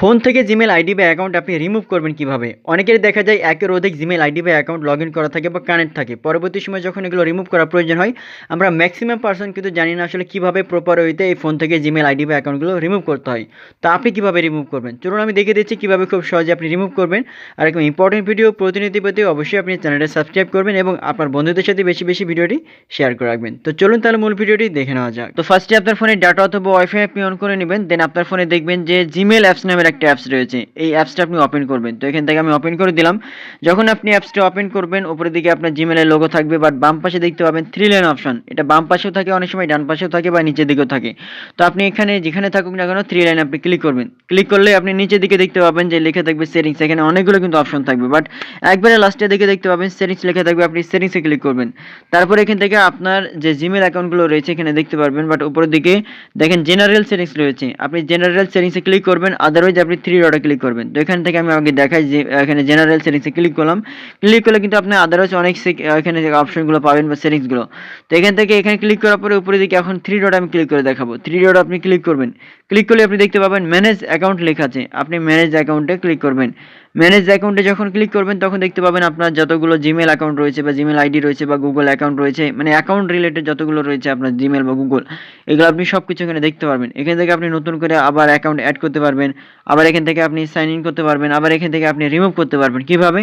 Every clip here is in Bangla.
ফোন থেকে জিমেল আইডি বা অ্যাকাউন্ট আপনি রিমুভ করবেন কীভাবে? অনেকেরই দেখা যায় একের অধিক জিমেল আইডি বা অ্যাকাউন্ট লগ করা থাকে বা কানেক্ট থাকে। পরবর্তী সময় যখন এগুলো রিমুভ করার প্রয়োজন হয়, আমরা ম্যাক্সিমাম পার্সন কিন্তু জানি না আসলে কীভাবে প্রপার ওয়েতে এই ফোন থেকে জিমেল আইডি বা অ্যাকাউন্টগুলো রিমুভ করতে হয়। তো আপনি কীভাবে রিমুভ করবেন? চলুন আমি দেখে দিচ্ছি কীভাবে খুব সহজে আপনি রিমুভ করবেন। আর একদম ইম্পর্টেন্ট ভিডিও প্রতিনিধি পেতে অবশ্যই আপনি চ্যানেলটা সাবস্ক্রাইব করবেন এবং আপনার বন্ধুদের সাথে বেশি বেশি ভিডিওটি শেয়ার করে রাখবেন। তো চলুন তাহলে মূল ভিডিওটি দেখে নেওয়া যাক। তো ফার্স্টে আপনার ফোনে ডাটা অথবা ওয়াইফাই আপনি অন করে নেবেন দেন আপনার ফোনে দেখবেন যে জিমেল অ্যাপস নামের একটা অ্যাপস রয়েছে, এই অ্যাপসটা আপনি ওপেন করবেন। তো এখান থেকে আমি ওপেন করে দিলাম। যখন আপনি অ্যাপসটা ওপেন করবেন, উপরের দিকে আপনার জিমেলের লোগো থাকবে বাট বাম পাশে দেখতে পাবেন থ্রি লাইন অপশন এটা বাম পাশেও থাকে, অনেক সময় ডান পাশেও থাকে বা নিচের দিকেও থাকে। তো আপনি এখানে যেখানে থাকুক না কেন থ্রি লাইন আপনি ক্লিক করবেন। ক্লিক করলে আপনি নিচের দিকে দেখতে পাবেন যে লেখা থাকবে সেটিংস এখানে অনেকগুলো কিন্তু অপশন থাকবে বাট একবারে লাস্টের দিকে দেখতে পাবেন সেটিংস লেখা থাকবে, আপনি সেটিংসে ক্লিক করবেন। তারপর এখান থেকে আপনার যে জিমেল অ্যাকাউন্টগুলো রয়েছে, এখানে দেখতে পারবেন বাট উপরের দিকে দেখেন জেনারেল সেটিংস রয়েছে। আপনি জেনারেল সেটিংসে ক্লিক করবেন আদারওয়াইজ আপনি থ্রি ডটে ক্লিক করবেন। তো এখান থেকে আমি আমাকে দেখাই যে, এখানে জেনারেল সেটিংসে ক্লিক করলাম। ক্লিক করলে কিন্তু আপনি আদারওয়াইজ অনেক এখানে অপশনগুলো পাবেন বা সেটিংসগুলো তো এখান থেকে এখানে ক্লিক করার পরে উপরে দিকে এখন থ্রি ডট আমি ক্লিক করে দেখাবো। থ্রি ডট আপনি ক্লিক করবেন। ক্লিক করলে আপনি দেখতে পাবেন ম্যানেজ অ্যাকাউন্ট লেখা আছে। আপনি ম্যানেজ অ্যাকাউন্টে ক্লিক করবেন। ম্যানেজ অ্যাকাউন্টে যখন ক্লিক করবেন, তখন দেখতে পাবেন আপনার যতগুলো জিমেল অ্যাকাউন্ট রয়েছে বা জিমেল আইডি রয়েছে বা গুগল অ্যাকাউন্ট রয়েছে মানে অ্যাকাউন্ট রিলেটেড যতগুলো রয়েছে আপনার জিমেল বা গুগল এগুলো আপনি সব কিছু এখানে দেখতে পারবেন। এখান থেকে আপনি নতুন করে আবার অ্যাকাউন্ট অ্যাড করতে পারবেন, আবার এখান থেকে আপনি সাইন ইন করতে পারবেন, আবার এখান থেকে আপনি রিমুভ করতে পারবেন। কীভাবে?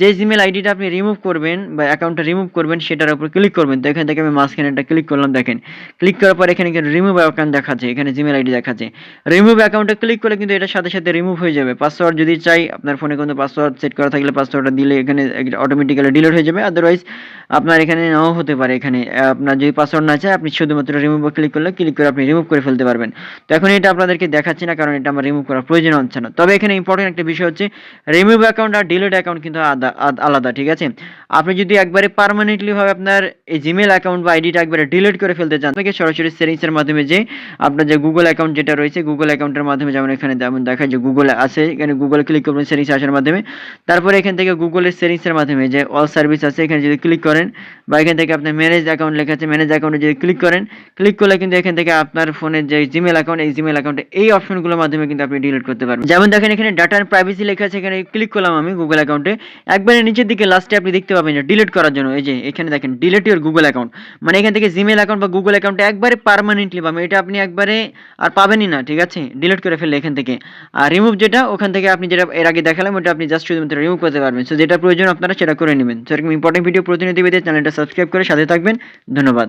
যে জিমেল আইডিটা আপনি রিমুভ করবেন বা অ্যাকাউন্টটা রিমুভ করবেন, সেটার উপর ক্লিক করবেন। তো এখান থেকে আমি মাঝখানে একটা ক্লিক করলাম, দেখেন। ক্লিক করার পর এখানে রিমুভ অ্যাকাউন্ট দেখাচ্ছে, এখানে জিমেল আইডি দেখাচ্ছে। রিমুভ অ্যাকাউন্টে ক্লিক করলে কিন্তু এটার সাথে সাথে রিমুভ হয়ে যাবে। পাসওয়ার্ড যদি চাই, আপনার ফোনে কোনো পাসওয়ার্ড সেট করা থাকলে পাসওয়ার্ডটা দিলে এখানে অটোমেটিক্যালি ডিলিট হয়ে যাবে। আদারওয়াইজ আপনার এখানে নাও হতে পারে এখানে। আপনার যদি পাসওয়ার্ড না চায়, আপনি শুধুমাত্র রিমুভ ক্লিক করলে ক্লিক করে আপনি রিমুভ করে ফেলতে পারবেন। তো এখন এটা আপনাদেরকে দেখাচ্ছি না, কারণ এটা আমার রিমুভ করার প্রয়োজন হচ্ছে না। তবে এখানে ইম্পর্টেন্ট একটা বিষয় হচ্ছে রিমুভ অ্যাকাউন্ট আর ডিলিট অ্যাকাউন্ট কিন্তু আলাদা, ঠিক আছে? আপনি যদি একবারে পার্মানেন্টলি ভাবে আপনার এই জিমেল অ্যাকাউন্ট বা আইডিটা একবারে ডিলিট করে ফেলতে চান তাকে সরাসরি সেটিংসের মাধ্যমে যে আপনার যে গুগল অ্যাকাউন্ট যেটা রয়েছে গুগল অ্যাকাউন্টের মাধ্যমে যেমন এখানে যেমন দেখায় যে গুগল আছে, এখানে গুগল ক্লিক করবেন সেটিংস আসার মাধ্যমে। তারপরে এখান থেকে গুগলের সেটিংসের মাধ্যমে যে অল সার্ভিস আছে, এখানে যদি ক্লিক করেন বা এখান থেকে আপনার ম্যানেজ অ্যাকাউন্ট লেখা আছে ম্যানেজ অ্যাকাউন্টে যদি ক্লিক করেন ক্লিক করলে কিন্তু এখান থেকে আপনার ফোনের যে জিমেল অ্যাকাউন্ট এই জিমেল অ্যাকাউন্টে এই অপশনগুলোর মাধ্যমে কিন্তু আপনি ডিলিট করতে পারবেন। যেমন দেখেন এখানে ডাটা প্রাইভেসি লেখা আছে, এখানে ক্লিক করলাম আমি গুগল অ্যাকাউন্টে একবারে নিচের দিকে লাস্টে আপনি দেখতে পাবেন যে ডিলিট করার জন্য, এই যে এখানে দেখেন ডিলিট ইউর গুগল অ্যাকাউন্ট মানে এখান থেকে জিমেল অ্যাকাউন্ট বা গুগল অ্যাকাউন্টে একবারে পার্মানেন্টলি পাবেন। এটা আপনি একবারে আর পাবেনই না, ঠিক আছে? ডিলিট করে ফেললে এখান থেকে। আর রিমুভ যেটা, ওখান থেকে আপনি যেটা এর আগে দেখালাম ওটা আপনি জাস্ট শুধুমাত্র রিমুভ করতে পারবেন। সো যেটা প্রয়োজন আপনারা সেটা করে নেবেন। সো এরকম ইম্পর্টেন্ট ভিডিও প্রতিনিধি পেতে চ্যানেলটা সাবস্ক্রাইব করে সাথে থাকবেন। ধন্যবাদ।